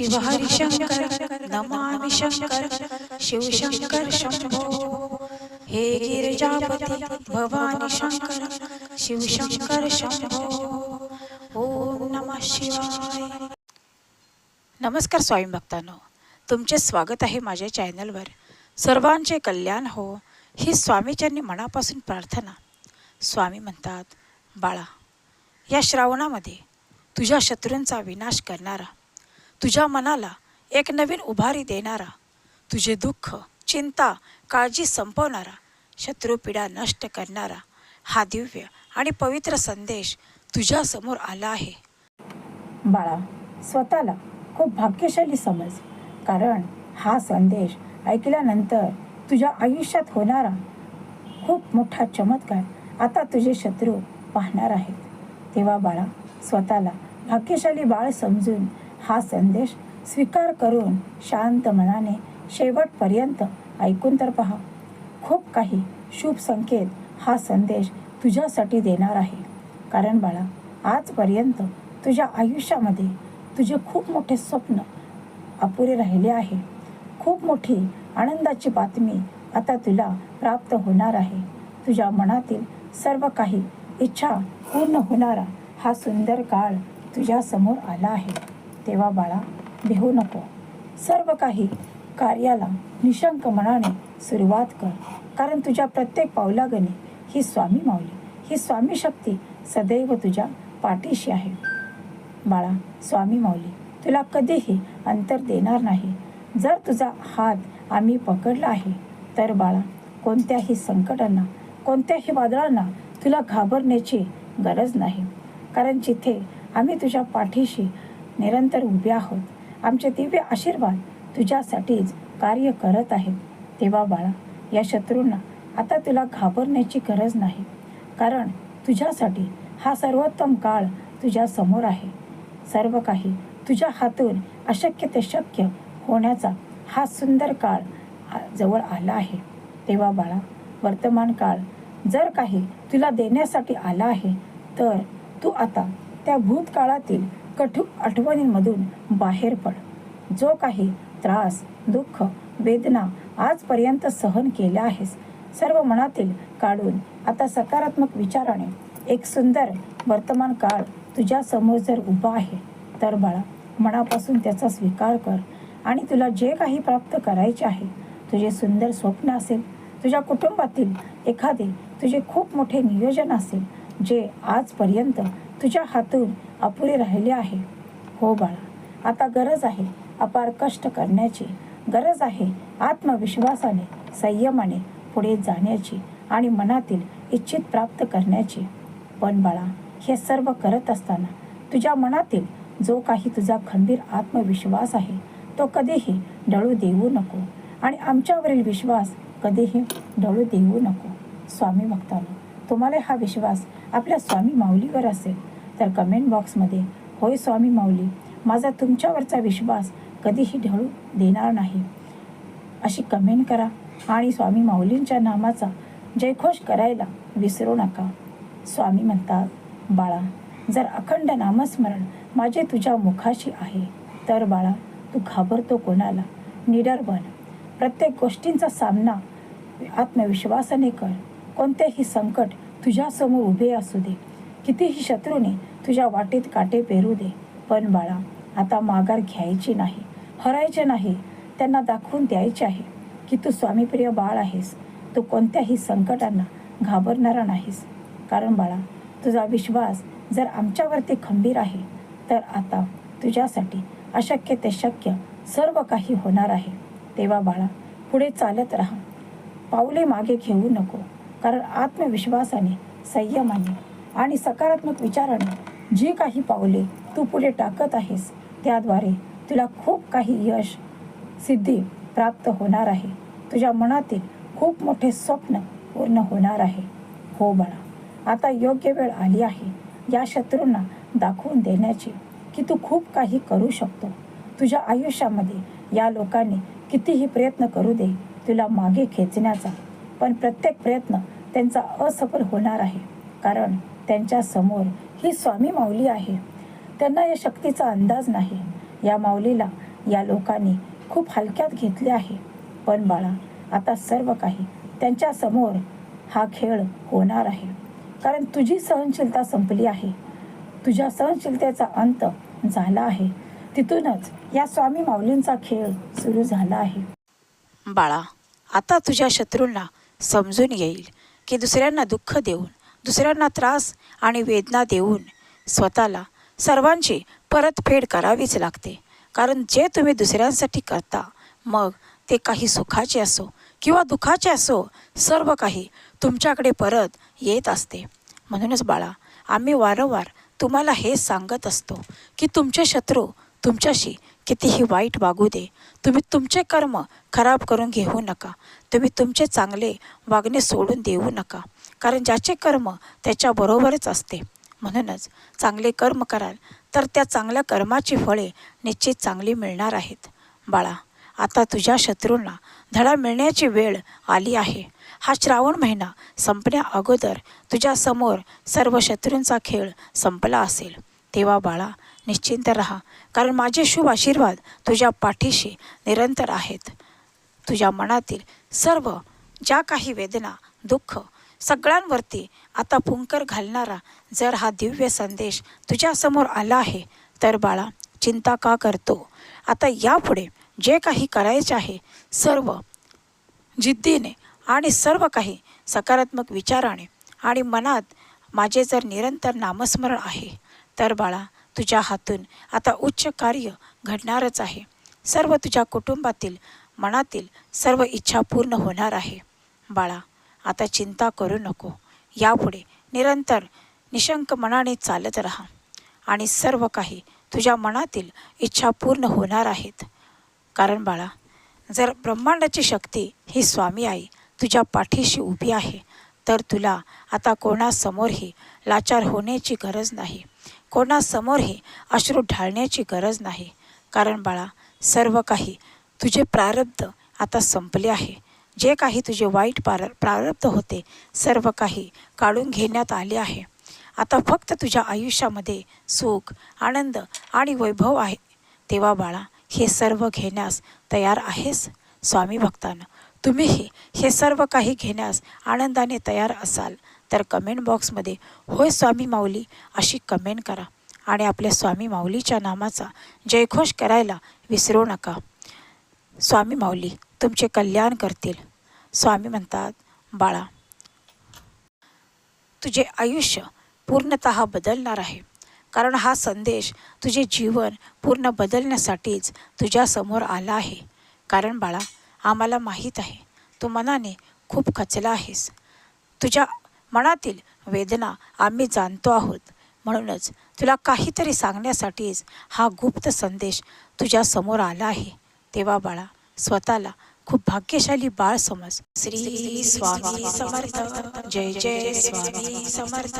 शिव शंकर नमामि शंकर शिवशंकर शंभो हे गिरिजापती भवानी शंकर शिवशंकर शंभो ओम नमः शिवाय नमस्कार स्वामी भक्तांनो. तुमचे स्वागत आहे माझ्या चॅनलवर. सर्वांचे कल्याण हो ही स्वामीच्यांनी मनापासून प्रार्थना. स्वामी म्हणतात बाळा या श्रावणामध्ये तुझ्या शत्रूंचा विनाश करणारा तुझ्या मनाला एक नवीन उभारी देणारा तुझे दुःख चिंता काळजी संपवणारा शत्रुपीडा नष्ट करणारा हा दिव्य आणि पवित्र संदेश तुझ्यासमोर आला आहे. बाळा स्वतःला खूप भाग्यशाली समज कारण हा संदेश ऐकल्यानंतर तुझ्या आयुष्यात होणारा खूप मोठा चमत्कार आता तुझे शत्रू पाहणार आहेत. तेव्हा बाळा स्वतःला भाग्यशाली बाळ समजून हा संदेश स्वीकार करून शांत मनाने शेवटपर्यंत ऐकून तर पहा. खूप काही शुभ संकेत हा संदेश तुझ्यासाठी देणार आहे. कारण बाळा आजपर्यंत तुझ्या आयुष्यामध्ये तुझे खूप मोठे स्वप्न अपुरे राहिले आहे. खूप मोठी आनंदाची बातमी आता तुला प्राप्त होणार आहे. तुझ्या मनातील सर्व काही इच्छा पूर्ण होणारा हा सुंदर काळ तुझ्यासमोर आला आहे. तेव्हा बाळा भिवू नको. सर्व काही कार्याला निशंक मनाने सुरुवात कर. कारण तुझ्या प्रत्येक पावलागणी ही स्वामी माऊली. ही स्वामी शक्ती सदैव तुझ्या पाठीशी आहे. बाळा स्वामी माऊली तुला कधीही अंतर देणार नाही. जर तुझा हात आम्ही पकडला आहे तर बाळा कोणत्याही संकटांना कोणत्याही वादळांना तुला घाबरण्याची गरज नाही. कारण जिथे आम्ही तुझ्या पाठीशी निरंतर उभे आहोत. आमचे दिव्य आशीर्वाद तुझ्यासाठीच कार्य करत आहेत. तेव्हा बाळा या शत्रूंना आता तुला घाबरण्याची गरज नाही. कारण तुझ्यासाठी हा सर्वोत्तम काळ तुझ्या समोर आहे. सर्व काही तुझ्या हातून अशक्य ते शक्य होण्याचा हा सुंदर काळ जवळ आला आहे. तेव्हा बाळा वर्तमान काळ जर काही तुला देण्यासाठी आला आहे तर तू आता त्या भूतकाळातील कठुक आठवणींमधून बाहेर पड. जो काही त्रास दुःख वेदना आजपर्यंत सहन केल्या आहेस सर्व मनातील काढून आता सकारात्मक विचाराने एक सुंदर वर्तमान काळ तुझ्या समोर जर उभा आहे तर बाळा मनापासून त्याचा स्वीकार कर आणि तुला जे काही प्राप्त करायचे आहे तुझे सुंदर स्वप्न असेल तुझ्या कुटुंबातील एखादे तुझे खूप मोठे नियोजन असेल जे आजपर्यंत तुझ्या हातून अपुरे राहिले आहे. हो बाळा आता गरज आहे अपार कष्ट करण्याची. गरज आहे आत्मविश्वासाने संयमाने पुढे जाण्याची आणि मनातील इच्छित प्राप्त करण्याची. पण बाळा हे सर्व करत असताना तुझ्या मनातील जो काही तुझा खंबीर आत्मविश्वास आहे तो कधीही डळू देऊ नको आणि आमच्यावरील विश्वास कधीही डळू देऊ नको. स्वामी भक्तांनो तुम्हाला हा विश्वास आपल्या स्वामी माऊलीवर असेल. तर कमेंट बॉक्समध्ये होय स्वामी माऊली माझा तुमच्यावरचा विश्वास कधीही ढळू देणार नाही. अशी कमेंट करा आणि स्वामी माऊलींच्या नामाचा जयघोष करायला विसरू नका. स्वामी म्हणतात बाळा जर अखंड नामस्मरण माझे तुझ्या मुखाशी आहे तर बाळा तू घाबरतो कोणाला? निडर बन. प्रत्येक गोष्टींचा सामना आत्मविश्वासाने कर. कोणतेही संकट तुझ्यासमोर उभे असू दे. कितीही शत्रूने तुझ्या वाटेत काटे पेरू दे. पण बाळा आता माघार घ्यायची नाही हरायचे नाही त्यांना दाखवून द्यायचे आहे की तू स्वामीप्रिय बाळ आहेस. तू कोणत्याही संकटांना घाबरणारा नाहीस. कारण बाळा तुझा विश्वास जर आमच्यावरती खंबीर आहे तर आता तुझ्यासाठी अशक्य ते शक्य सर्व काही होणार आहे. तेव्हा बाळा पुढे चालत राहा. पाऊले मागे घेऊ नको. कारण आत्मविश्वासाने संयमाने आणि सकारात्मक विचाराने जी काही पावले तू पुढे टाकत आहेस त्याद्वारे तुला खूप काही यश सिद्धी प्राप्त होणार आहे. तुझ्या मनातील खूप मोठे स्वप्न पूर्ण होणार आहे. हो बाळा आता योग्य वेळ आली आहे. या शत्रूंना दाखवून देण्याची की तू खूप काही करू शकतो. तुझ्या आयुष्यामध्ये या लोकांनी कितीही प्रयत्न करू दे तुला मागे खेचण्याचा पण प्रत्येक प्रयत्न त्यांचा असफल होणार आहे. कारण त्यांच्यासमोर ही स्वामी माऊली आहे. त्यांना या शक्तीचा अंदाज नाही. या माऊलीला या लोकांनी खूप हलक्यात घेतले आहे. पण बाळा आता सर्व काही त्यांच्यासमोर हा खेळ होणार आहे. कारण तुझी सहनशीलता संपली आहे. तुझ्या सहनशीलतेचा अंत झाला आहे. तिथूनच या स्वामी माऊलींचा खेळ सुरू झाला आहे. बाळा आता तुझ्या शत्रूंना समजून येईल की दुसऱ्यांना दुःख देऊन दुसऱ्यांना त्रास आणि वेदना देऊन स्वतःला सर्वांची परतफेड करावीच लागते. कारण जे तुम्ही दुसऱ्यांसाठी करता मग ते काही सुखाचे असो किंवा दुःखाचे असो सर्व काही तुमच्याकडे परत येत असते. म्हणूनच बाळा आम्ही वारंवार तुम्हाला हे सांगत असतो की तुमचे शत्रू तुमच्याशी कितीही वाईट वागू दे. तुम्ही तुमचे कर्म खराब करून घेऊ नका. तुम्ही तुमचे चांगले वागणे सोडून देऊ नका. कारण ज्याचे कर्म त्याच्याबरोबरच असते. म्हणूनच चांगले कर्म कराल तर त्या चांगल्या कर्माची फळे निश्चित चांगली मिळणार आहेत. बाळा आता तुझ्या शत्रूंना धडा मिळण्याची वेळ आली आहे. हा श्रावण महिना संपण्या अगोदर तुझ्यासमोर सर्व शत्रूंचा खेळ संपला असेल. तेव्हा बाळा निश्चिंत राहा. कारण माझे शुभ आशीर्वाद तुझ्या पाठीशी निरंतर आहेत. तुझ्या मनातील सर्व ज्या काही वेदना दुःख सगळ्यांवरती आता पुंकर घालणारा जर हा दिव्य संदेश तुझ्यासमोर आला आहे तर बाळा चिंता का करतो? आता यापुढे जे काही करायचे आहे सर्व जिद्दीने आणि सर्व काही सकारात्मक विचाराने आणि मनात माझे जर निरंतर नामस्मरण आहे तर बाळा तुझ्या हातून. आता उच्च कार्य घडणारच आहे. सर्व तुझ्या कुटुंबातील मनातील सर्व इच्छा पूर्ण होणार आहे. बाळा आता चिंता करू नको. यापुढे निरंतर निशंक मनाने चालत राहा. आणि सर्व काही तुझ्या मनातील इच्छा पूर्ण होणार आहेत. कारण बाळा जर ब्रह्मांडाची शक्ती ही स्वामी आई तुझ्या पाठीशी उभी आहे तर तुला आता कोणासमोरही लाचार होण्याची गरज नाही. कोणासमोरही अश्रू ढाळण्याची गरज नाही. कारण बाळा सर्व काही तुझे प्रारब्ध आता संपले आहे. जे काही तुझे वाईट पार प्रारब्ध होते सर्व काही काढून घेण्यात आले आहे. आता फक्त तुझ्या आयुष्यामध्ये सुख आनंद आणि वैभव आहे. तेव्हा बाळा हे सर्व घेण्यास तयार आहेस? स्वामी भक्तानं तुम्हीही हे सर्व काही घेण्यास आनंदाने तयार असाल तर कमेंट बॉक्समध्ये होय स्वामी माऊली अशी कमेंट करा आणि आपल्या स्वामी माऊलीच्या नामाचा जयघोष करायला विसरू नका. स्वामी माऊली तुमचे कल्याण करतील. स्वामी म्हणतात बाळा तुझे आयुष्य पूर्णत बदलणार आहे. कारण हा संदेश तुझे जीवन पूर्ण बदलण्यासाठीच तुझ्यासमोर आला आहे. कारण बाळा आम्हाला माहीत आहे. तू मनाने खूप खचला आहेस. तुझ्या मनातील वेदना आम्ही जाणतो आहोत. म्हणूनच तुला काहीतरी सांगण्यासाठीच हा गुप्त संदेश तुझ्यासमोर आला आहे. तेव्हा बाळा स्वतःला खूप भाग्यशाली बाळ समज. श्री स्वामी समर्थ. जय जय स्वामी समर्थ.